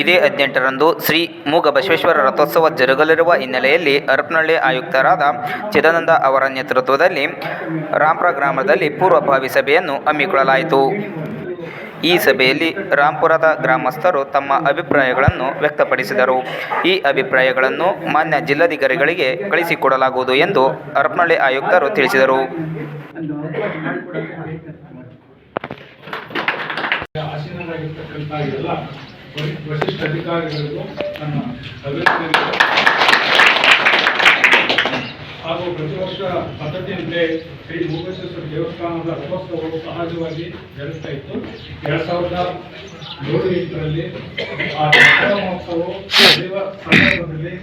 ಇದೇ ಹದಿನೆಂಟರಂದು ಶ್ರೀ ಮೂಗ ಬಸವೇಶ್ವರ ರಥೋತ್ಸವ ಜರುಗಲಿರುವ ಹಿನ್ನೆಲೆಯಲ್ಲಿ ಹರಪನಹಳ್ಳಿ ಆಯುಕ್ತರಾದ ಚಿದಾನಂದ ಅವರ ನೇತೃತ್ವದಲ್ಲಿ ರಾಂಪುರ ಗ್ರಾಮದಲ್ಲಿ ಪೂರ್ವಭಾವಿ ಸಭೆಯನ್ನು ಹಮ್ಮಿಕೊಳ್ಳಲಾಯಿತು. ಈ ಸಭೆಯಲ್ಲಿ ರಾಂಪುರದ ಗ್ರಾಮಸ್ಥರು ತಮ್ಮ ಅಭಿಪ್ರಾಯಗಳನ್ನು ವ್ಯಕ್ತಪಡಿಸಿದರು. ಈ ಅಭಿಪ್ರಾಯಗಳನ್ನು ಮಾನ್ಯ ಜಿಲ್ಲಾಧಿಕಾರಿಗಳಿಗೆ ಕಳಿಸಿಕೊಡಲಾಗುವುದು ಎಂದು ಹರಪನಹಳ್ಳಿ ಆಯುಕ್ತರು ತಿಳಿಸಿದರು. ವರಿಷ್ಠ ಅಧಿಕಾರಿಗಳಿಗೂ ನನ್ನ ಅಭಿನಂದನೆ ಹಾಗೂ ಪ್ರತಿ ವರ್ಷ ಪದ್ಧತಿಯಂತೆ ಶ್ರೀ ಭೂಮೇಶ್ವರ ದೇವಸ್ಥಾನದ ರಥೋತ್ಸವವು ಸಹಜವಾಗಿ ಜರುಗ್ತಾ ಇತ್ತು. ಎರಡ್ ಸಾವಿರದ ಏಳು ಎಂಟರಲ್ಲಿ ಆ ದಸರಾ ಮಹೋತ್ಸವವು ನಡೆಯುವ ಸಂದರ್ಭದಲ್ಲಿ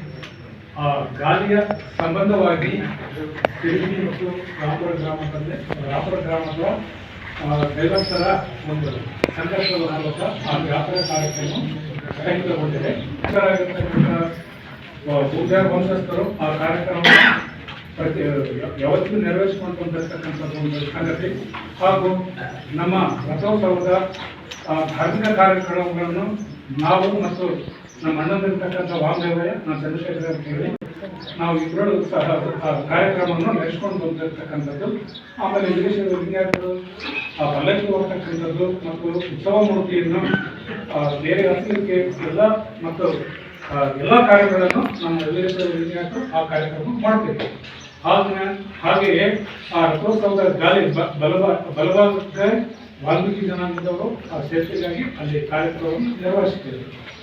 ಆ ಗಾಲಿಯ ಸಂಬಂಧವಾಗಿ ತಿರುಗಿ ಮತ್ತು ರಾಮಪುರ ಗ್ರಾಮದಲ್ಲಿ ರಾಮಪುರ ಗ್ರಾಮದ ದೈವಸ್ಥರ ಒಂದು ಸಂಘರ್ಷದ ಮೂಲಕ ಆ ಜಾತ್ರಾ ಕಾರ್ಯಕ್ರಮ ಸ್ಥಗಿತಗೊಂಡಿದೆ ಇತರರಾಗಿರ್ತಕ್ಕಂಥ, ಆ, ಪೂಜಾ ವಂಶಸ್ಥರು ಆ ಕಾರ್ಯಕ್ರಮ ಪ್ರತಿ ಯಾವತ್ತೂ ನೆರವೇರಿಸಿಕೊಂಡು ಒಂದು ಸಂಗತಿ. ಹಾಗೂ ನಮ್ಮ ರಥೋತ್ಸವದ ಧಾರ್ಮಿಕ ಕಾರ್ಯಕ್ರಮಗಳನ್ನು ನಾವು ಮತ್ತು ನಮ್ಮ ಅಣ್ಣಂದಿರ್ತಕ್ಕಂಥ ವಾಮದೇವಯ್ಯ ನಮ್ಮ ಚಂದ್ರಶೇಖರ ನಾವು ಇಬ್ಬರು ಸಹ ಕಾರ್ಯಕ್ರಮವನ್ನು ನಡೆಸ್ಕೊಂಡು ಬಂದಿರತಕ್ಕಂಥದ್ದು, ಆಮೇಲೆ ವಿದೇಶದ ವಿದ್ಯಾರ್ಥಿಗಳು, ಆ ಪಲ್ಲಕ್ಕಿ ಹೋಗ್ತಕ್ಕಂಥದ್ದು ಮತ್ತು ಉತ್ಸವ ಮೂರ್ತಿಯನ್ನು ಬೇರೆ ಹತ್ತಿರಕ್ಕೆ ಎಲ್ಲ ಮತ್ತು ಎಲ್ಲ ಕಾರ್ಯಗಳನ್ನು ನಮ್ಮ ವಿದೇಶದ ವಿದ್ಯಾರ್ಥಿಗಳು ಆ ಕಾರ್ಯಕ್ರಮ ಮಾಡ್ತೀವಿ ಹಾಗೆ, ಹಾಗೆಯೇ, ಆ ರಥೋತ್ಸವದ ಗಾಲಿ ಬ- ಬಲಭಾ ಬಲಭಾಗಕ್ಕೆ ವಾಲ್ಮೀಕಿ ಜನಾಂಗದವರು, ಆ ಸೇರ್ಪೆಗಾಗಿ ಅಲ್ಲಿ ಕಾರ್ಯಕ್ರಮವನ್ನು ನಿರ್ವಹಿಸುತ್ತೇವೆ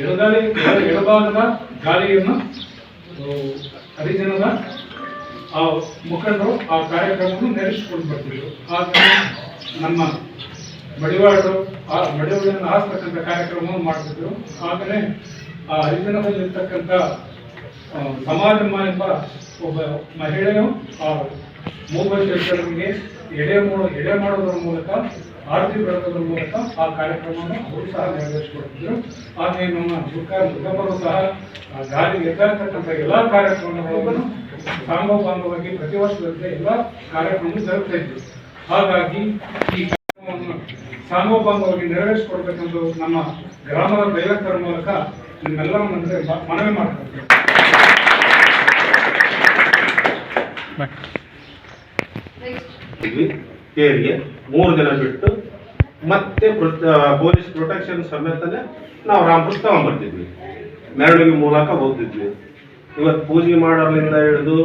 ಎಡಗಾಲಿ ಎಡ- ಎಡಭಾಗದ ಗಾಲಿಯನ್ನು ಆ, ಹರಿಜನದ ಆ ಮುಖಂಡರು ಆ ಕಾರ್ಯಕ್ರಮವನ್ನು ನಡೆಸಿಕೊಂಡು ಬರ್ತಿದ್ರು. ಆಗ ನಮ್ಮ ಮಡಿವಾಳರು ಆ ಮಡಿವಾಳನ್ನು ಹಾಸ್ತಕ್ಕಂಥ ಕಾರ್ಯಕ್ರಮವನ್ನು ಮಾಡ್ತಿದ್ರು. ಆಗಲೇ ಆ ಹರಿಜನದಲ್ಲಿರ್ತಕ್ಕಂಥ ಆ, ಸಮಾಜಮ್ಮ ಎಂಬ ಒಬ್ಬ ಮಹಿಳೆಯು ಆ ಮೂಗೇಶ್ವರನಿಗೆ ಎಡೆ ಮೂ ಎಡೆ ಮಾಡೋದ್ರ ಮೂಲಕ ಆರತಿ ಮೂಲಕ ಆ ಕಾರ್ಯಕ್ರಮವನ್ನು ಅವರು ಸಹ ನೆರವೇರಿಸಿಕೊಡ್ತಿದ್ರು ಹಾಗೆ ನಮ್ಮ ದುರ್ಗ ದುರ್ಗಮ್ಮರು ಸಹ ಆ ಗಾಳಿ ಎಲ್ಲಾ ಎಲ್ಲ ಕಾರ್ಯಕ್ರಮಗಳನ್ನು ಸಾಂಗವಾಗಿ ಪ್ರತಿ ವರ್ಷದಂತೆ ಎಲ್ಲ ಕಾರ್ಯಕ್ರಮ ಜರುಗ್ತಾ ಇದ್ರು ಹಾಗಾಗಿ ಈ ಕಾರ್ಯಕ್ರಮವನ್ನು ಸಾಂಗೋಪಾಂಗವಾಗಿ ನೆರವೇರಿಸಿಕೊಡ್ಬೇಕೆಂದು ನಮ್ಮ ಗ್ರಾಮದ ದೈವತ್ತರ ಮೂಲಕ ನಿಮ್ಮೆಲ್ಲರ ಮುಂದೆ ಮ- ಮನವಿ ಮಾಡ್ಕೊಳ್ತೇವೆ ಇದ್ವಿ ತೇರಿಗೆ ಮೂರು ದಿನ ಬಿಟ್ಟು ಮತ್ತೆ ಪೊಲೀಸ್ ಪ್ರೊಟೆಕ್ಷನ್ ಸಮೇತನೇ ನಾವು ರಾಮಪುರ ತಗೊಂಡ್ಬರ್ತಿದ್ವಿ ಮೆರವಣಿಗೆ ಮೂಲಕ ಹೋಗ್ತಿದ್ವಿ. ಇವತ್ತು ಪೂಜೆ ಮಾಡೋರ್ಲಿಂದ ಹಿಡಿದು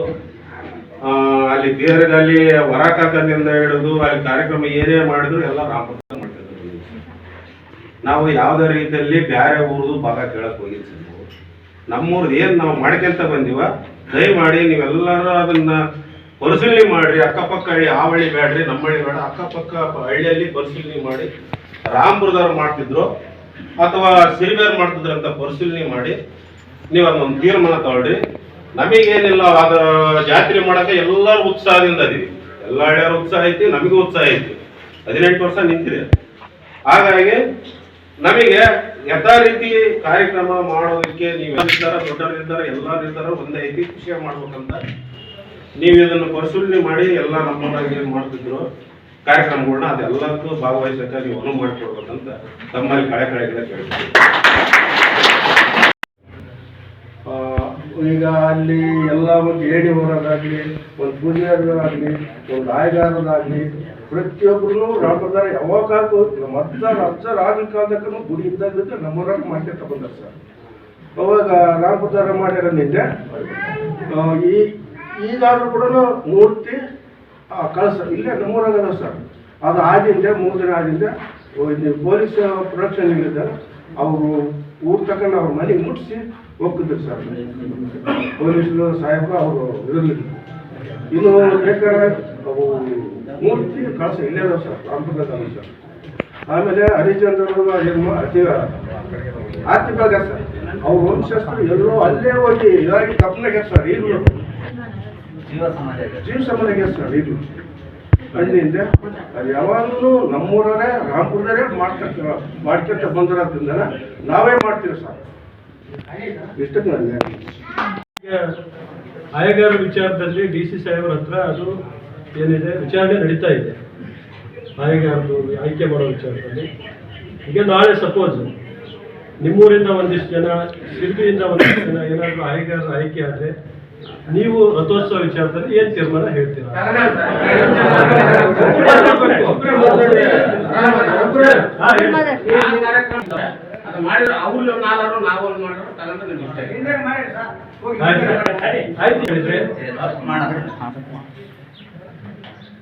ಅಲ್ಲಿ ದೇಹದಲ್ಲಿ ಹೊರ ಕಾಕದಿಂದ ಹಿಡಿದು, ಅಲ್ಲಿ ಕಾರ್ಯಕ್ರಮ ಏನೇ ಮಾಡಿದ್ರು ಎಲ್ಲ ರಾಮಪುರ ಮಾಡ್ತಿದ್ವಿ ನಾವು ಯಾವುದೇ ರೀತಿಯಲ್ಲಿ ಬೇರೆ ಊರದು ಭಾಗ ಕೇಳಕ್ ಹೋಗಿದ್ವಿ. ನಮ್ಮೂರ್ದು ಏನು ನಾವು ಮಾಡ್ಕೊಂತ ಬಂದೀವ, ದಯಮಾಡಿ ನೀವೆಲ್ಲರೂ ಅದನ್ನ ಪರಿಶೀಲನೆ ಮಾಡ್ರಿ, ಅಕ್ಕಪಕ್ಕ ಹಳ್ಳಿ ಆ ಹಳ್ಳಿ ಬೇಡ್ರಿ ನಮ್ಮ ಹಳ್ಳಿ ಬೇಡ. ಅಕ್ಕಪಕ್ಕ ಹಳ್ಳಿಯಲ್ಲಿ ಪರಿಶೀಲನೆ ಮಾಡಿ, ರಾಮ್ಪುರದವ್ರು ಮಾಡ್ತಿದ್ರು. ಅಥವಾ ಸಿರಿಬೇರ್ ಮಾಡ್ತಿದ್ರು ಅಂತ ಪರಿಶೀಲನೆ ಮಾಡಿ ನೀವು ಅದೊಂದು ತೀರ್ಮಾನ ತಗೊಳ್ರಿ. ನಮಗೇನಿಲ್ಲ, ಅದ ಜಾತ್ರೆ ಮಾಡಕ್ಕೆ ಎಲ್ಲರೂ ಉತ್ಸಾಹದಿಂದ ಅದೀವಿ ಎಲ್ಲ ಹಳ್ಳಿಯವ್ರ ಉತ್ಸಾಹ ಐತಿ, ನಮಗೂ ಉತ್ಸಾಹ ಐತಿ. ಹದಿನೆಂಟು ವರ್ಷ ನಿಂತಿದೆ. ಹಾಗಾಗಿ ನಮಗೆ ಯಥಾ ರೀತಿ ಕಾರ್ಯಕ್ರಮ ಮಾಡೋದಕ್ಕೆ ನೀವು ನಿರ್ಧಾರ ದೊಡ್ಡ ನಿರ್ಧಾರ ಎಲ್ಲ ನಿರ್ಧಾರ ಒಂದೇ ಐತಿ, ಖುಷಿಯಾಗಿ ಮಾಡ್ಬೇಕಂತ ನೀವು ಇದನ್ನು ಪರಿಶೀಲನೆ ಮಾಡಿ ಎಲ್ಲ ನಮ್ಮೂರಾಗ ಏನು ಮಾಡ್ತಿದ್ರು ಕಾರ್ಯಕ್ರಮಗಳನ್ನ ಅದೆಲ್ಲದಕ್ಕೂ ಭಾಗವಹಿಸಕ್ಕೆ ನೀವು ಅನುವು ಮಾಡಿಕೊಡ್ಬೇಕಂತ ತಮ್ಮಲ್ಲಿ ಕಳೆ ಕಳೆಗಳ ಕೇಳ್ತೀವಿ. ಈಗ ಅಲ್ಲಿ ಎಲ್ಲ ಒಂದು ಏಣಿ ಹೋರೋದಾಗ್ಲಿ ಒಂದು ಪೂಜೆಯದಾಗಲಿ ಒಂದು ಆಯಗಾರದಾಗಲಿ ಪ್ರತಿಯೊಬ್ಬರು ರಾಮದಾರ ಯಾವಾಗ ಅಜ್ಜಾರ ಅಜ್ಜಾರ ಆಗಿನ ಕಾಲದಕ್ಕೂ ಗುಡಿ ಇದ್ದಾಗ ನಮ್ಮೂರಾಗ ಮಾಡ್ಕೊಂತ ಬಂದಾರ ಸರ್. ಅವಾಗ ರಾಮದಾರ ಮಾಡ್ಯಾರ ನಿನ್ನೆ ಈ ಈಗಾದ್ರೂ ಕೂಡ ಮೂರ್ತಿ ಕಳ್ಸ, ಇಲ್ಲೇ ನಮ್ಮೂರಾಗ ಅದ ಸರ್. ಅದು ಆದಿಂದ ಮೂರು ದಿನ ಆದಿಂದ ಪೊಲೀಸ್ ಪ್ರೊಡಕ್ಷನ್ ಇಲ್ಲಿದೆ ಅವರು ಊರ್ ತಗೊಂಡು ಅವ್ರ ಮನೆ ಮುಟ್ಟಿಸಿ ಹೋಗ್ತಿದ್ರು ಸರ್. ಪೊಲೀಸರು, ಸಾಹೇಬರು ಅವರು ಇರಲಿಲ್ಲ. ಇನ್ನು ಬೇಕಾದ್ರೆ ಅವು ಮೂರ್ತಿ, ಕಳಸ ಇಲ್ಲೇ ಅದಾವ ಸರ್ ರಾಮಪುರದಾಗ ಸರ್. ಆಮೇಲೆ ಹರಿಚಂದ್ರ ಏನು ಅತಿ ಆರ್ತಿಗಳಾಗ ಸರ್. ಅವ್ರ ವಂಶಸ್ಥರು ಎಲ್ಲೋ ಅಲ್ಲೇ ಹೋಗಿ ಇದಾಗಿ ತಪ್ಪನಾಗ ಸರ್, ಈಗಲೂ. ಜೀವ ಸಮಾಧಿಗೆ ಸರ್ ಇದು ಅಲ್ಲಿಂದ ಅದು ಯಾವಾಗಲೂ ನಮ್ಮೂರೇ ರಾಮಪುರದವರೇ ಮಾಡ್ತಾ ಮಾಡ್ಕೊಂತ ಬಂದಿರೋದ್ರಿಂದ ನಾವೇ ಮಾಡ್ತೀವಿ ಸರ್ ಇಷ್ಟಕ್ಕೆ ಆಯಗಾರ ವಿಚಾರದಲ್ಲಿ ಡಿ ಸಿ ಸಾಹೇಬ್ರ ಹತ್ರ ಅದು ಏನಿದೆ ವಿಚಾರಣೆ ನಡೀತಾ ಇದೆ. ಆಯಗಾರದು ಆಯ್ಕೆ ಮಾಡೋ ವಿಚಾರದಲ್ಲಿ. ಈಗ ನಾಳೆ ಸಪೋಸ್ ನಿಮ್ಮೂರಿಂದ ಒಂದಿಷ್ಟು ಜನ ಸಿರ್ಬಿಯಿಂದ ಒಂದಿಷ್ಟು ಜನ ಏನಾದರೂ ಆಯ್ಕೆಗಾರರು ಆಯ್ಕೆ ಆದರೆ ನೀವು ರಥೋತ್ಸವ ವಿಚಾರದಲ್ಲಿ ಏನ್ ತೀರ್ಮಾನ ಹೇಳ್ತೀರಾ?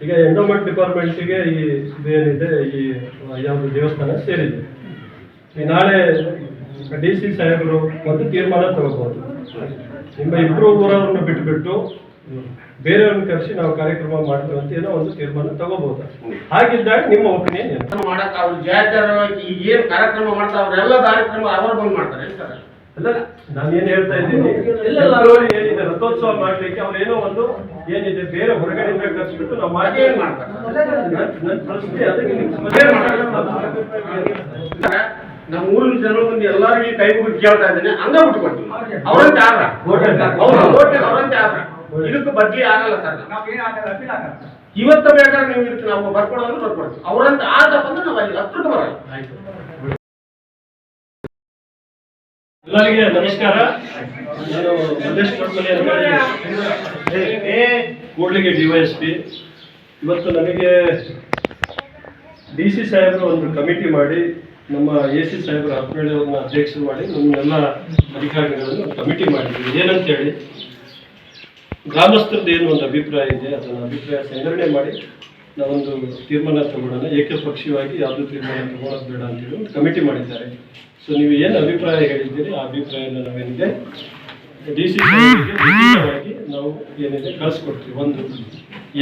ಈಗ ಎಂಡೋಮೆಂಟ್ ಡಿಪಾರ್ಟ್ಮೆಂಟ್ಗೆ ಈ ಇದೇನಿದೆ ಈ ಯಾವುದು ದೇವಸ್ಥಾನ ಸೇರಿದೆ. ನಾಳೆ ಡಿ ಸಿ ಸಾಹೇಬರು ಒಂದು ತೀರ್ಮಾನ ತಗೋಬಹುದು ನಿಮ್ಮ ಇಬ್ಬರು ಊರವ್ರನ್ನ ಬಿಟ್ಬಿಟ್ಟು ಬೇರೆಯವ್ರನ್ನ ಕರೆಸಿ ನಾವು ಕಾರ್ಯಕ್ರಮ ಮಾಡ್ತೀವಿ ಅಂತ ಏನೋ ಒಂದು ತೀರ್ಮಾನ ತಗೋಬಹುದು ಹಾಗಿದ್ದಾಗ ನಿಮ್ಮ ಒಪಿನಿಯನ್ ಏನು? ಮಾಡಕ್ ಅವ್ರು ಜವಾಬ್ದಾರವಾಗಿ ಈಗ ಏನ್ ಕಾರ್ಯಕ್ರಮ ಮಾಡ್ತಾರೆ ಅವರೆಲ್ಲ ಕಾರ್ಯಕ್ರಮ ಅವರು ಬಂದ್ ಮಾಡ್ತಾರೆ ಸರ್ ಅಲ್ಲ ನಾನೇನ್ ಹೇಳ್ತಾ ಇದ್ದೀನಿ? ಏನಿದೆ ರಥೋತ್ಸವ ಮಾಡ್ಲಿಕ್ಕೆ ಅವ್ರೇನೋ ಒಂದು ಏನಿದೆ ಬೇರೆ ಹೊರಗಡೆಯಿಂದ ಕರ್ಸ್ಬಿಟ್ಟು ನಾವು ಮಾಡಿ ಏನ್ ಮಾಡ್ತಾರೆ? ನನ್ನ ನನ್ ಪ್ರಶ್ನೆ ಅದಕ್ಕೆ? ನಮ್ಮ ಊರಿನ ಜನ ಮಂದಿ ಎಲ್ಲರಿಗೂ ಕೈ ಮುಗಿದು ಕೇಳ್ತಾ ಇದ್ದೇನೆ ಹಂಗ ಬಿಟ್ಕೊಡ್ತೀವಿ. ಅವರಂತೆ ಆದ್ರ. ಅವರಂತೆ ಆದ್ರ. ಇದಕ್ಕೂ ಬದ್ಲಿ ಆಗಲ್ಲ ಸರ್. ಇವತ್ತ ಬೇಕಾದ್ರೆ ನೀವು ಇದಕ್ಕೆ ನಾವು ಬರ್ಕೊಡೋದು ಬರ್ಕೊಡ್ತೀವಿ. ಅವರಂತೆ ಆದಪ್ಪ ಅಂದ್ರೆ ನಾವು ಅಲ್ಲಿ ಹತ್ರಕ್ಕೆ ಬರಲ್ಲ. ಎಲ್ಲರಿಗೆ ನಮಸ್ಕಾರ. ನಾನು Mallesh Kudligi D Y S P. ಇವತ್ತು ನನಗೆ ಡಿ ಸಿ ಸಾಹೇಬರು ಒಂದು ಕಮಿಟಿ ಮಾಡಿ ನಮ್ಮ ಎ ಸಿ ಸಾಹೇಬರ ಅಧ್ಯಕ್ಷರು ಮಾಡಿ ನಮ್ಮೆಲ್ಲ ಅಧಿಕಾರಿಗಳನ್ನು ಕಮಿಟಿ ಮಾಡಿದ್ವಿ. ಏನಂತ ಹೇಳಿ ಗ್ರಾಮಸ್ಥರದ್ದು ಏನು ಒಂದು ಅಭಿಪ್ರಾಯ ಇದೆ, ಅದನ್ನು ಅಭಿಪ್ರಾಯ ಸಂಗ್ರಹಣೆ ಮಾಡಿ ನಾವೊಂದು ತೀರ್ಮಾನ ತಗೊಳ್ಳೋಣ ಏಕಪಕ್ಷೀಯವಾಗಿ ಯಾವುದೂ ತೀರ್ಮಾನ ತಗೊಳ್ಳೋದು ಬೇಡ ಅಂತೇಳಿ ಒಂದು ಕಮಿಟಿ ಮಾಡಿದ್ದಾರೆ. ಸೊ ನೀವು ಏನು ಅಭಿಪ್ರಾಯ ಹೇಳಿದ್ದೀರಿ, ಆ ಅಭಿಪ್ರಾಯನ ನಾವೇನಿದೆ, ಡಿ ಸಿ ಲಿಖಿತವಾಗಿ ನಾವು ಏನಿದೆ ಕಳಿಸ್ಕೊಡ್ತೀವಿ. ಒಂದು.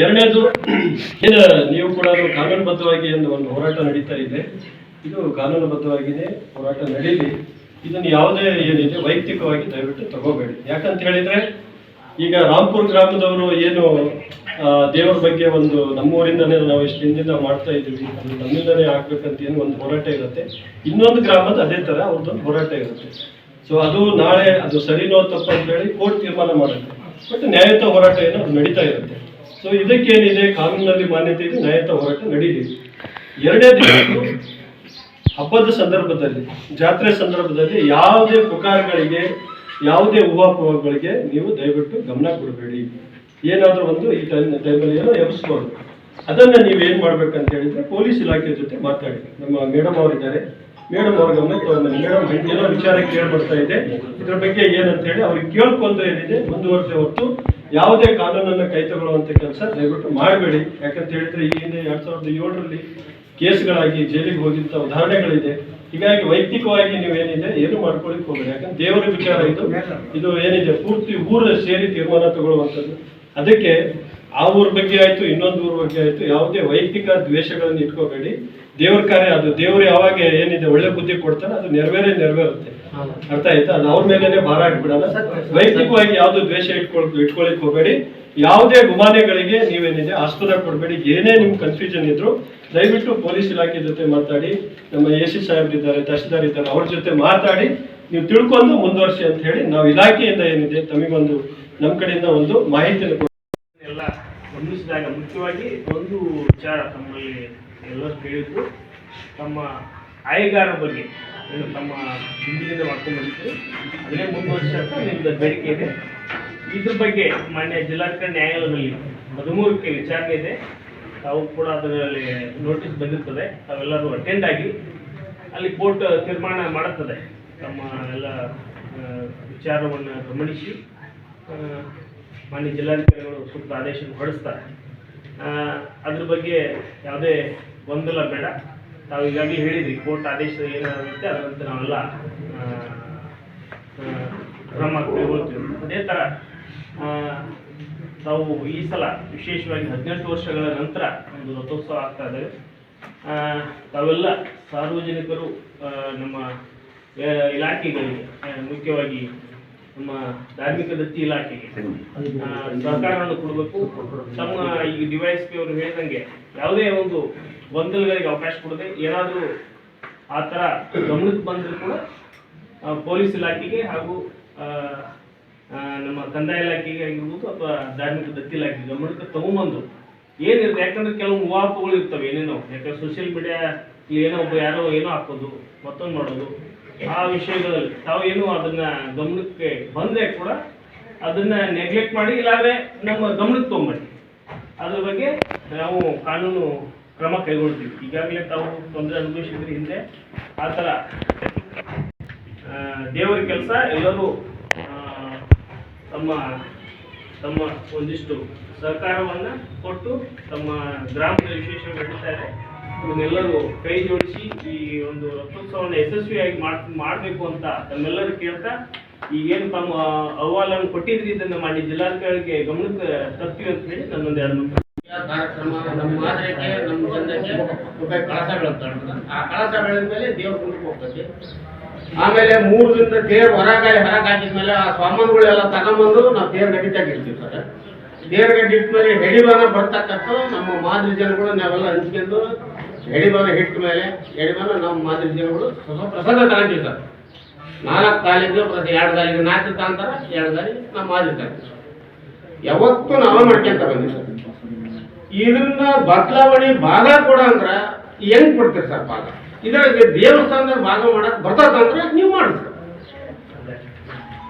ಎರಡನೇದು, ಏನು, ನೀವು ಕೂಡ ಕಾನೂನುಬದ್ಧವಾಗಿ ಏನು ಒಂದು ಹೋರಾಟ ನಡೀತಾ ಇದೆ. ಇದು ಕಾನೂನುಬದ್ಧವಾಗಿದೆ, ಹೋರಾಟ ನಡೀಲಿ. ಇದನ್ನು ಯಾವುದೇ ಏನಿದೆ ವೈಯಕ್ತಿಕವಾಗಿ ದಯವಿಟ್ಟು ತಗೋಬೇಡಿ. ಯಾಕಂತ ಹೇಳಿದ್ರೆ, ಈಗ ರಾಂಪುರ್ ಗ್ರಾಮದವರು ಏನು ದೇವರ ಬಗ್ಗೆ ಒಂದು ನಮ್ಮೂರಿಂದನೇ ನಾವು ಎಷ್ಟು ಹಿಂದಿಂದ ಮಾಡ್ತಾ ಇದ್ದೀವಿ, ಅದು ನಮ್ಮಿಂದನೇ ಆಗ್ಬೇಕಂತ ಏನು ಒಂದು ಹೋರಾಟ ಇರುತ್ತೆ. ಇನ್ನೊಂದು ಗ್ರಾಮದ ಅದೇ ಥರ ಅವ್ರದ್ದೊಂದು ಹೋರಾಟ ಇರುತ್ತೆ. ಸೊ ಅದು ನಾಳೆ ಅದು ಸರಿನೋ ತಪ್ಪು ಅಂತ ಹೇಳಿ ಕೋರ್ಟ್ ತೀರ್ಮಾನ ಮಾಡುತ್ತೆ. ಬಟ್ ನ್ಯಾಯಯುತ ಹೋರಾಟ ಏನು ಅದು ನಡೀತಾ ಇರುತ್ತೆ. ಸೊ ಇದಕ್ಕೇನಿದೆ ಕಾನೂನಲ್ಲಿ ಮಾನ್ಯತೆ ಇದೆ, ನ್ಯಾಯಯುತ ಹೋರಾಟ ನಡೀಲಿ. ಎರಡೇ ದಿನ ಹಬ್ಬದ ಸಂದರ್ಭದಲ್ಲಿ, ಜಾತ್ರೆ ಸಂದರ್ಭದಲ್ಲಿ ಯಾವುದೇ ಪುಕಾರಗಳಿಗೆ, ಯಾವುದೇ ಊಹಾಪೋಹಗಳಿಗೆ ನೀವು ದಯವಿಟ್ಟು ಗಮನ ಕೊಡಬೇಡಿ. ಏನಾದರೂ ಒಂದು ಈ ಟೈಮ್ ಟೈಮಲ್ಲಿ ಏನೋ ಎಬ್ಸ್ಬೋದು. ಅದನ್ನ ನೀವೇನ್ ಮಾಡ್ಬೇಕಂತ ಹೇಳಿದ್ರೆ ಪೊಲೀಸ್ ಇಲಾಖೆ ಜೊತೆ ಮಾತಾಡಿ. ನಮ್ಮ ಮೇಡಮ್ ಅವರಿದ್ದಾರೆ. ಮೇಡಮ್ ಅವ್ರ ಗಮನ ತಗೊಂಡ್ಬನ್ನಿ ಮೇಡಮ್ ಏನೋ ವಿಚಾರ ಕೇಳ್ಬರ್ತಾ ಇದೆ. ಇದ್ರ ಬಗ್ಗೆ ಏನಂತ ಹೇಳಿ ಅವ್ರಿಗೆ ಕೇಳ್ಕೊಂಡು ಏನಿದೆ? ಮುಂದುವರೆದ ಹೊತ್ತು ಯಾವುದೇ ಕಾನೂನನ್ನು ಕೈ ತಗೊಳ್ಳುವಂತ ಕೆಲಸ ದಯವಿಟ್ಟು ಮಾಡಬೇಡಿ. ಯಾಕಂತ ಹೇಳಿದ್ರೆ ಈ ಹಿಂದೆ ಎರಡ್ ಸಾವಿರದ ಏಳರಲ್ಲಿ ಕೇಸ್ಗಳಾಗಿ ಜೈಲಿಗೆ ಹೋಗಿದ್ದ ಉದಾಹರಣೆಗಳಿದೆ. ಹೀಗಾಗಿ ವೈಯಕ್ತಿಕವಾಗಿ ನೀವೇನಿದೆ ಏನು ಮಾಡ್ಕೊಳ್ಳಿಕ್ ಹೋಗಬೇಡಿ. ಯಾಕಂದ್ರೆ ದೇವರ ವಿಚಾರ ಇದು. ಇದು ಏನಿದೆ ಪೂರ್ತಿ ಊರ ಸೇರಿ ತೀರ್ಮಾನ ತಗೊಳ್ಳುವಂಥದ್ದು. ಅದಕ್ಕೆ ಆ ಊರ ಬಗ್ಗೆ ಆಯ್ತು ಇನ್ನೊಂದು ಊರ ಬಗ್ಗೆ ಆಯ್ತು ಯಾವುದೇ ವೈಯಕ್ತಿಕ ದ್ವೇಷಗಳನ್ನು ಇಟ್ಕೋಬೇಡಿ. ದೇವ್ರ ಕಾರ್ಯ ಅದು. ದೇವ್ರು ಯಾವಾಗ ಏನಿದೆ ಒಳ್ಳೆ ಬುದ್ಧಿ ಕೊಡ್ತಾನೆ ಅದು ನೆರವೇರೇ ನೆರವೇರುತ್ತೆ. ಅರ್ಥ ಆಯ್ತಾ? ಅದು ಅವ್ರ ಮೇಲೇನೆ ಭಾರ ಹಾಕ್ಬಿಡಲ್ಲ ವೈಯಕ್ತಿಕವಾಗಿ ಯಾವ್ದು ದ್ವೇಷ ಇಟ್ಕೊಳ್ ಇಟ್ಕೊಳಿಕ್ ಹೋಗಬೇಡಿ. ಯಾವುದೇ ಗುಮಾನೆಗಳಿಗೆ ನೀವೇನಿದೆ ಆಸ್ಪದ ಕೊಡಬೇಡಿ. ಏನೇ ನಿಮ್ ಕನ್ಫ್ಯೂಷನ್ ಇದ್ರು ದಯವಿಟ್ಟು ಪೊಲೀಸ್ ಇಲಾಖೆ ಜೊತೆ ಮಾತಾಡಿ, ನಮ್ಮ ಎ ಸಿ ಸಾಹೇಬ್ರಿದ್ದಾರೆ ತಹಶೀಲ್ದಾರ್ ಇದ್ದಾರೆ, ಅವ್ರ ಜೊತೆ ಮಾತಾಡಿ, ನೀವು ತಿಳ್ಕೊಂಡು ಮುಂದುವರ್ಸಿ ಅಂತ ಹೇಳಿ ನಾವು ಇಲಾಖೆಯಿಂದ ಏನಿದೆ ತಮಗೊಂದು ನಮ್ಮ ಕಡೆಯಿಂದ ಒಂದು ಮಾಹಿತಿಯನ್ನು. ಎಲ್ಲ ಗಮನಿಸಿದಾಗ ಮುಖ್ಯವಾಗಿ ಒಂದು ವಿಚಾರ ತಮ್ಮಲ್ಲಿ ಎಲ್ಲರೂ ಕೇಳಿದ್ರು. ತಮ್ಮ ಆಯಗಾರ ಬಗ್ಗೆ ತಮ್ಮ ಹಿಂದಿನಿಂದ ಮಾಡ್ಕೊಂಡು ಬಂದಿದ್ದು ಅದನ್ನೇ ಅಂತ ನಿಮ್ದು ಬೇಡಿಕೆ ಇದೆ. ಇದ್ರ ಬಗ್ಗೆ ಮಾನ್ಯ ಜಿಲ್ಲಾಧಿಕಾರಿ ನ್ಯಾಯಾಲಯದಲ್ಲಿ ಹದಿಮೂರಕ್ಕೆ ವಿಚಾರಣೆ ಇದೆ. ತಾವು ಕೂಡ ಅದರಲ್ಲಿ ನೋಟಿಸ್ ಬಂದಿರ್ತದೆ. ತಾವೆಲ್ಲರೂ ಅಟೆಂಡ್ ಆಗಿ ಅಲ್ಲಿ ಕೋರ್ಟ್ ತೀರ್ಮಾನ ಮಾಡುತ್ತದೆ. ತಮ್ಮ ಎಲ್ಲ ವಿಚಾರವನ್ನು ಗಮನಿಸಿ ಮಾನ್ಯ ಜಿಲ್ಲಾಧಿಕಾರಿಗಳು ಸೂಕ್ತ ಆದೇಶ ಹೊರಡಿಸ್ತಾರೆ. ಅದ್ರ ಬಗ್ಗೆ ಯಾವುದೇ ಗೊಂದಲ ಬೇಡ. ತಾವು ಈಗಾಗಲೇ ಹೇಳಿದ್ರಿ, ಕೋರ್ಟ್ ಆದೇಶ ಏನಾಗುತ್ತೆ ಅದರಂತೆ ನಾವೆಲ್ಲ ಕ್ರಮ ಕೈಗೊಳ್ತೀವಿ. ಅದೇ ಥರ ತಾವು ಈ ಸಲ ವಿಶೇಷವಾಗಿ ಹದಿನೆಂಟು ವರ್ಷಗಳ ನಂತರ ಒಂದು ರಥೋತ್ಸವ ಆಗ್ತಾ ಇದೆ. ತಾವೆಲ್ಲ ಸಾರ್ವಜನಿಕರು ನಮ್ಮ ಇಲಾಖೆಗಳಿಗೆ ಮುಖ್ಯವಾಗಿ ನಮ್ಮ ಧಾರ್ಮಿಕ ದತ್ತಿ ಇಲಾಖೆಗೆ ಸಹಕಾರವನ್ನು ಕೊಡಬೇಕು. ತಮ್ಮ ಈ ಡಿವೈಸ್ ಪಿ ಅವರು ಹೇಳಿದಂಗೆ ಯಾವುದೇ ಒಂದು ಗೊಂದಲಗಳಿಗೆ ಅವಕಾಶ ಕೊಡದೆ ಏನಾದರೂ ಆ ಥರ ಗಮನಕ್ಕೆ ಬಂದರೂ ಕೂಡ ಪೊಲೀಸ್ ಇಲಾಖೆಗೆ ಹಾಗೂ ನಮ್ಮ ಕಂದಾಯ ಇಲಾಖೆಗೆ ಆಗಿರ್ಬೋದು ಅಥವಾ ಧಾರ್ಮಿಕ ದತ್ತಿ ಇಲಾಖೆ ಗಮನಕ್ಕೆ ತಗೊಂಬಂದು ಏನಿರುತ್ತೆ? ಯಾಕಂದ್ರೆ ಕೆಲವು ಉವಾಪಗಳು ಇರ್ತವೆ ಏನೇನೋ. ಯಾಕಂದ್ರೆ ಸೋಷಿಯಲ್ ಮೀಡಿಯಾ ಏನೋ ಒಬ್ಬ ಯಾರೋ ಏನೋ ಹಾಕೋದು, ಮತ್ತೊಂದು ಮಾಡೋದು. ಆ ವಿಷಯಗಳಲ್ಲಿ ತಾವು ಏನು ಅದನ್ನ ಗಮನಕ್ಕೆ ಬಂದರೆ ಕೂಡ ಅದನ್ನ ನೆಗ್ಲೆಕ್ಟ್ ಮಾಡಿ, ಇಲ್ಲಾಂದ್ರೆ ನಮ್ಮ ಗಮನಕ್ಕೆ ತೊಗೊಂಬನ್ನಿ. ಅದ್ರ ಬಗ್ಗೆ ನಾವು ಕಾನೂನು ಕ್ರಮ ಕೈಗೊಳ್ತೀವಿ. ಈಗಾಗಲೇ ತಾವು ತೊಂದರೆ ಅನುಭವಿಸಿದ್ರೆ ಹಿಂದೆ. ಆ ಥರ. ದೇವರ ಕೆಲಸ ಎಲ್ಲರೂ ತಮ್ಮ ತಮ್ಮ ಒಂದಿಷ್ಟು ಸಹಕಾರವನ್ನು ಕೊಟ್ಟು ತಮ್ಮ ಗ್ರಾಮದ ವಿಶೇಷ ಬೆಳೀತಾರೆ ಇವನ್ನೆಲ್ಲರೂ ಕೈ ಜೋಡಿಸಿ ಈ ಒಂದು ರಥೋತ್ಸವವನ್ನು ಯಶಸ್ವಿಯಾಗಿ ಮಾಡ್, ಮಾಡಬೇಕು ಅಂತ ತಮ್ಮೆಲ್ಲರೂ ಕೇಳ್ತಾ, ಈಗೇನು ತಮ್ಮ ಅಹವಾಲನ್ನು ಕೊಟ್ಟಿದ್ರಿ ಇದನ್ನು ಮಾಡಿ ಜಿಲ್ಲಾಧಿಕಾರಿಗೆ ಗಮನಕ್ಕೆ ತರ್ತೀವಿ ಅಂತ ಹೇಳಿ ನನ್ನೊಂದು ಎರಡು ಕಾರ್ಯಕ್ರಮ ನಮ್ಮ ಮಾದರಿಕೆ ನಮ್ಮ ಜನಕ್ಕೆ ರೂಪಾಯಿ ಕಳಸಗಳು ತಗೊಂಡು ಆ ಕಳಸ ಬೆಳೆದ ಮೇಲೆ ದೇವ್ರ ಮುಂದಕ್ಕೆ ಹೋಗ್ತದೆ ಆಮೇಲೆ ಮೂರು ದಿನದ ತೇರ್ ಹೊರಗಾಯಿ ಹೊರಗೆ ಹಾಕಿದ್ಮೇಲೆ ಆ ಸಾಮಾನುಗಳೆಲ್ಲ ತಗೊಂಬಂದು ನಾವು ದೇವ್ರ ಗಡ್ಡಿತಾಗ ಇಡ್ತೀವಿ ಸರ್ ತೇರ್ ಗಡ್ಡಿ ಇಟ್ಮೇಲೆ ಹೆಡಿಬಾನ ಬರ್ತಕ್ಕಂಥ ನಮ್ಮ ಮಾದರಿ ಜನಗಳು, ನಾವೆಲ್ಲ ಹಂಚ್ಕೊಂಡು ಹೆಡಿಬಾನ ಹಿಟ್ಟ ಮೇಲೆ ಹೆಡಿಬಾನ ನಮ್ಮ ಮಾದರಿ ಜನಗಳು ಸ್ವಲ್ಪ ಪ್ರಸಾದ ತಗೊಂತೀವಿ ಸರ್ ನಾಲ್ಕು ಕಾಲಿಗೆ ಪ್ರತಿ ಎರಡು ಕಾಲಿಗೆ ನಾಲ್ಕು ತಾಂತರ, ಎರಡು ತಾಲೀಕು ನಮ್ಮ ಮಾದರಿ ತಗೊಂತೀವಿ ಯಾವತ್ತೂ ನಾವೇ ಮಾಡ್ಕೊಂತ ಬಂದಿವಿ ಸರ್ ಇದನ್ನ ಬದಲಾವಣೆ ಭಾಗ ಕೊಡ ಅಂದ್ರ ಹೆಂಗ್ ಕೊಡ್ತೀರಿ ಸರ್ ಭಾಗ ಇದ್ರಾಗ ದೇವಸ್ಥಾನದ ಭಾಗ ಮಾಡಕ್ ಬರ್ತದಂದ್ರೆ ನೀವು ಮಾಡಿ ಸರ್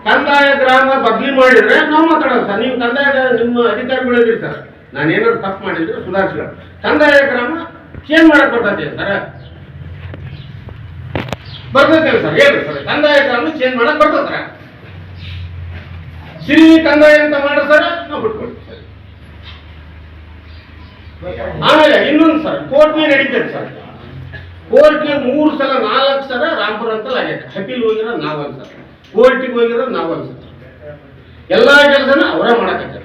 ಕಂದಾಯ ಗ್ರಾಮ ಬದ್ಲಿ ಮಾಡಿದ್ರೆ ನಾವು ಮಾತಾಡೋದು ಸರ್. ನೀವು ಕಂದಾಯ ನಿಮ್ಮ ಅಧಿಕಾರಿಗಳಿದ್ರಿ ಸರ್. ನಾನು ಏನಾದ್ರು ತಪ್ಪು ಮಾಡಿದ್ರೆ ಸುಧಾರಿಸ್ಲ ಕಂದಾಯ ಗ್ರಾಮ ಚೇಂಜ್ ಮಾಡಕ್ ಬರ್ತೈತೆ ಸರ್? ಬರ್ತೈತೆ ಸರ್. ಹೇಳಿ ಸರ್. ಕಂದಾಯ ಗ್ರಾಮ ಚೇಂಜ್ ಮಾಡಕ್ ಬರ್ತದ್ರ ಸಿರಿ? ಕಂದಾಯ ಅಂತ ಮಾಡ್ರಿ ಸರ್. ನಾವು ಬಿಟ್ಕೊಡ್ತೀವಿ. ಸರ್ ಆಮೇಲೆ ಇನ್ನೊಂದು ಸರ್ ಕೋರ್ಟ್ಗೆ ನಡೀತದೆ ಸರ್. ಕೋರ್ಟ್ಗೆ ಮೂರು ಸಲ ನಾಲ್ಕು ಸಲ ರಾಮ್ಪುರ ಅಂತ ಆಗೈತೆ ಅಪೀಲ್ ಹೋಗಿರೋ ನಾವಲ್ಲ ಸರ್. ಕೋರ್ಟಿಗೆ ಹೋಗಿರೋ ನಾವಲ್ಲ ಸರ್. ಎಲ್ಲ ಕೆಲಸನ ಅವರೇ ಮಾಡಕತ್ತಾರೆ.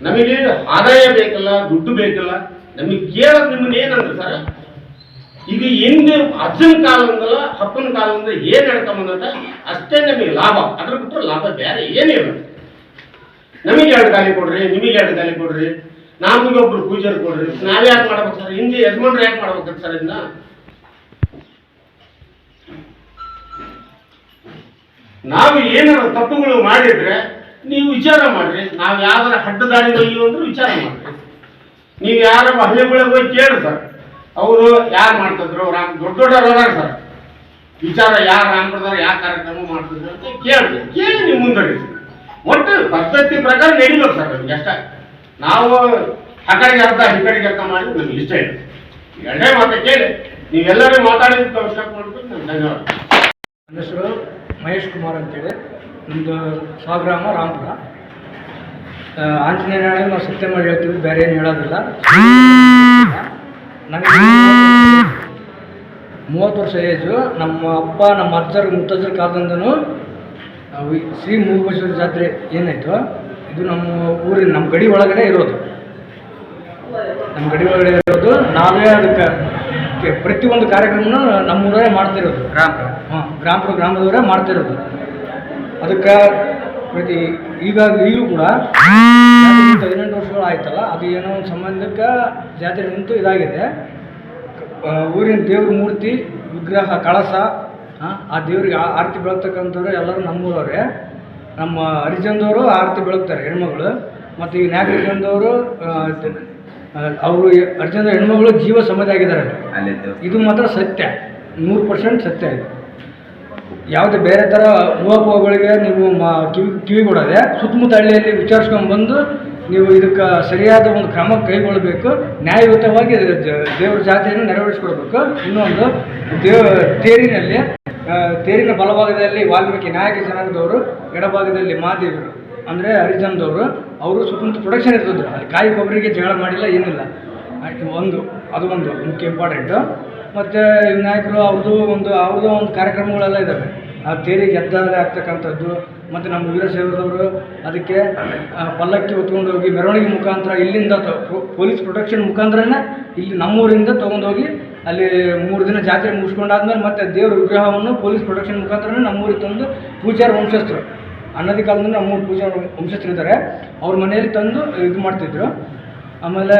ನಮಗೆ ಆದಾಯ ಬೇಕಲ್ಲ, ದುಡ್ಡು ಬೇಕಲ್ಲ. ನಮಗೆ ಕೇಳೋದು ನಿಮ್ಮನ್ನ ಏನಂದ್ರೆ ಸರ್, ಈಗ ಹಿಂದೆ ಅಜ್ಜನ ಕಾಲದಿಂದಲ್ಲ ಹಪ್ಪನ ಕಾಲದಿಂದ ಏನು ನಡ್ಕೊಂಬಂದ ಅಷ್ಟೇ ನಮಗೆ ಲಾಭ. ಅದ್ರ ಬಿಟ್ಟರೆ ಲಾಭ ಬೇರೆ ಏನಿಲ್ಲ. ನಮಗೆ ಎರಡು ಗಾಲಿ ಕೊಡ್ರಿ, ನಿಮಗೆ ಎರಡು ಗಾಲಿ ಕೊಡ್ರಿ. ನಮಗೆ ಒಬ್ರು ಪೂಜಾರಿ ಕೊಡ್ರಿ. ನಾವು ಯಾಕೆ ಮಾಡ್ಬೇಕು ಸರ್? ಹಿಂದೆ ಯಜಮಾನ್ರು ಯಾಕೆ ಮಾಡ್ಬೇಕು ಸರ್ ಇದನ್ನ? ನಾವು ಏನಾದ್ರು ತಪ್ಪುಗಳು ಮಾಡಿದ್ರೆ ನೀವು ವಿಚಾರ ಮಾಡ್ರಿ. ನಾವು ಯಾವ್ದಾರ ಹಡ್ಡ ದಾಳಿಗಳಿಲ್ಲ ಅಂದ್ರೆ ವಿಚಾರ ಮಾಡ್ರಿ. ನೀವು ಯಾರ ಹಳ್ಳಿಗಳಿಗೆ ಹೋಗಿ ಕೇಳಿ ಸರ್. ಅವರು ಯಾರು ಮಾಡ್ತಿದ್ರು? ರಾಮ್ ದೊಡ್ಡ ಅದಾರ ಸರ್. ವಿಚಾರ ಯಾರು ರಾಮಪುರದವ್ರು ಯಾವ ಕಾರ್ಯಕ್ರಮ ಮಾಡ್ತಿದ್ರು ಅಂತ ಕೇಳಿ ಕೇಳಿ ನೀವು ಮುಂದಡಿ ಒಟ್ಟು ಪದ್ಧತಿ ಪ್ರಕಾರ ನಡಿಬೇಕು ಸರ್ ನಮ್ಗೆ ಅಷ್ಟೇ. ನಾವು ಆ ಅರ್ಧ ಕಡೆಗೆ ಅರ್ಧ ಮಾಡಿ ನನಗೆ ಇಷ್ಟ ಇದೆ ಎರಡೇ ಮಾತು ಕೇಳಿ. ನೀವೆಲ್ಲರೂ ಮಾತಾಡಿದ್ದಕ್ಕೆ ಅವಶ್ಯಕ ಮಾಡ್ಬೇಕು ಧನ್ಯವಾದ. ನನ್ನ ಹೆಸರು ಮಹೇಶ್ ಕುಮಾರ್ ಅಂತೇಳಿ. ನಮ್ಮದು ಸ್ವಗ್ರಾಮ ರಾಮಪುರ. ಆಂಜನೇಯ ನಾಳೆ ನಾವು ಸತ್ಯ ಮಾಡಿ ಹೇಳ್ತೀವಿ, ಬೇರೆ ಏನು ಹೇಳೋದಿಲ್ಲ. ನನಗೆ ಮೂವತ್ತು ವರ್ಷ ಏಜು. ನಮ್ಮ ಅಪ್ಪ, ನಮ್ಮ ಅಜ್ಜರು, ಮುತ್ತಜ್ಜರ ಕಾಲದಿಂದನೂ ಶ್ರೀ ಮೂಗೇಶ್ವರ ಜಾತ್ರೆ ಏನಾಯಿತು? ಇದು ನಮ್ಮ ಊರಿನ ನಮ್ಮ ಗಡಿ ಒಳಗಡೆ ಇರೋದು. ನಮ್ಮ ಗಡಿ ಒಳಗಡೆ ಇರೋದು ನಾವೇ ಅದಕ್ಕೆ ಪ್ರತಿಯೊಂದು ಕಾರ್ಯಕ್ರಮನೂ ನಮ್ಮೂರೇ ಮಾಡ್ತಿರೋದು. ಗ್ರಾಮ ಹಾಂ ಗ್ರಾಮಪುರ ಗ್ರಾಮದವರೇ ಮಾಡ್ತಿರೋದು. ಅದಕ್ಕೆ ಪ್ರತಿ ಈಗ ಈಗಲೂ ಕೂಡ ಹದಿನೆಂಟು ವರ್ಷಗಳು ಆಯ್ತಲ್ಲ ಅದು ಏನೋ ಒಂದು ಸಂಬಂಧಕ್ಕೆ ಜಾತ್ರೆ ನಿಂತು ಇದಾಗಿದೆ. ಊರಿನ ದೇವ್ರ ಮೂರ್ತಿ ವಿಗ್ರಹ ಕಳಸ ಆ, ದೇವ್ರಿಗೆ ಆರತಿ ಬೆಳಗ್ತಕ್ಕಂಥವ್ರು ಎಲ್ಲರೂ ನಮ್ಮೂರವರೇ. ನಮ್ಮ ಹರಿಜನದವರು ಆರತಿ ಬೆಳಗ್ತಾರೆ ಹೆಣ್ಮಗಳು ಮತ್ತು ಈ ನಾಗರಿಕಂದವರು ಅವರು ಹರಿಚಂದ್ರ ಹೆಣ್ಮಗಳು ಜೀವ ಸಮಾಧಿ ಆಗಿದ್ದಾರೆ. ಅಲ್ಲಿ. ಇದು ಮಾತ್ರ ಸತ್ಯ. ನೂರು ಪರ್ಸೆಂಟ್ ಸತ್ಯ ಇದು. ಯಾವುದೇ ಬೇರೆ ಥರ ಊಹಾಪೋಹಗಳಿಗೆ ನೀವು ಮಾ ಕಿವಿ ಕಿವಿ ಕೊಡೋದೆ ಸುತ್ತಮುತ್ತ ಹಳ್ಳಿಯಲ್ಲಿ ವಿಚಾರಿಸ್ಕೊಂಡು ಬಂದು ನೀವು ಇದಕ್ಕೆ ಸರಿಯಾದ ಒಂದು ಕ್ರಮ ಕೈಗೊಳ್ಳಬೇಕು. ನ್ಯಾಯಯುತವಾಗಿ ದೇವರ ಜಾತಿಯನ್ನು ನೆರವೇರಿಸ್ಕೊಡ್ಬೇಕು. ಇನ್ನೊಂದು ದೇವ ತೇರಿನಲ್ಲಿ ತೇರಿನ ಬಲಭಾಗದಲ್ಲಿ ವಾಲ್ಮೀಕಿ ನಾಯಕ ಜನಾಂಗದವರು ಎಡಭಾಗದಲ್ಲಿ ಮಹಾದೇವರು, ಅಂದರೆ ಹರಿಜನದವರು ಅವರು ಸುತ್ತಮುತ್ತ ಪ್ರೊಡಕ್ಷನ್ ಇರ್ತಿದ್ರು ಅಲ್ಲಿ ಕಾಯಿ ಕೊಬ್ಬರಿಗೆ ಜಗಳ ಮಾಡಿಲ್ಲ, ಏನಿಲ್ಲ. ಆಯಿತು ಒಂದು, ಅದು ಒಂದು ಮುಖ್ಯ ಇಂಪಾರ್ಟೆಂಟು ಮತ್ತು ನಾಯಕರು ಅವ್ರದ್ದು ಒಂದು ಅವ್ರದ್ದು ಒಂದು ಕಾರ್ಯಕ್ರಮಗಳೆಲ್ಲ ಇದ್ದಾವೆ ಆ, ತೇರಿಗೆ ಎದ್ದಾಲೆ ಆಗ್ತಕ್ಕಂಥದ್ದು, ಮತ್ತು ನಮ್ಮ ವೀರಶೈವರವರು ಅದಕ್ಕೆ ಪಲ್ಲಕ್ಕಿ ಹೊತ್ಕೊಂಡು ಹೋಗಿ ಮೆರವಣಿಗೆ ಮುಖಾಂತರ ಇಲ್ಲಿಂದ ಪೊಲೀಸ್ ಪ್ರೊಟೆಕ್ಷನ್ ಮುಖಾಂತರನೇ ಇಲ್ಲಿ ನಮ್ಮೂರಿಂದ ತೊಗೊಂಡೋಗಿ ಅಲ್ಲಿ ಮೂರು ದಿನ ಜಾತ್ರೆ ಮುಗಿಸ್ಕೊಂಡಾದ್ಮೇಲೆ ಮತ್ತೆ ದೇವ್ರ ವಿಗ್ರಹವನ್ನು ಪೊಲೀಸ್ ಪ್ರೊಟೆಕ್ಷನ್ ಮುಖಾಂತರ ನಮ್ಮೂರಿಗೆ ತಂದು ಪೂಜಾರ ವಂಶಸ್ಥರು. ಅನ್ನದಿ ಕಾಲದಿಂದ ನಮ್ಮೂರು ಪೂಜಾರ ವಂಶಸ್ಥರಿದ್ದಾರೆ. ಅವ್ರ ಮನೆಯಲ್ಲಿ ತಂದು ಇದು ಮಾಡ್ತಿದ್ರು. ಆಮೇಲೆ